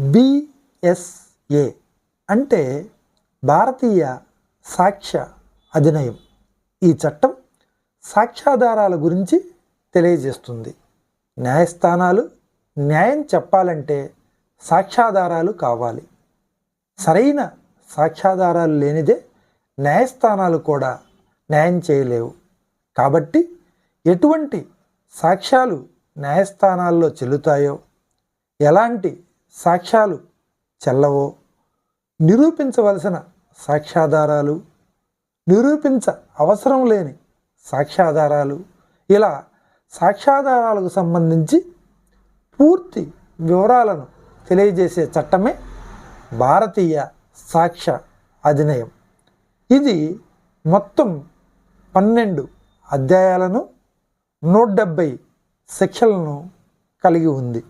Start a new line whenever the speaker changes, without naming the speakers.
BSA అంటే భారతీయ సాక్ష్య అధినయం. ఈ చట్టం సాక్ష్యాధారాల గురించి తెలియజేస్తుంది. న్యాయస్థానాలు న్యాయం చెప్పాలంటే సాక్ష్యాధారాలు కావాలి. సరైన సాక్ష్యాధారాలు లేనిదే న్యాయస్థానాలు కూడా న్యాయం చేయలేవు. కాబట్టి ఎటువంటి సాక్ష్యాలు న్యాయస్థానాల్లో చెల్లుతాయో ఎలాంటి సాక్ష్యాలు చెల్లవో? నిరూపించవలసిన సాక్ష్యాధారాలు నిరూపించ అవసరం లేని సాక్ష్యాధారాలు. ఇలా సాక్ష్యాధారాలకు సంబంధించి పూర్తి వివరాలను తెలియజేసే చట్టమే భారతీయ సాక్ష్య అధినయం ఇది మొత్తం పన్నెండు అధ్యాయాలను నూట డెబ్భై సెక్షన్లను కలిగి ఉంది.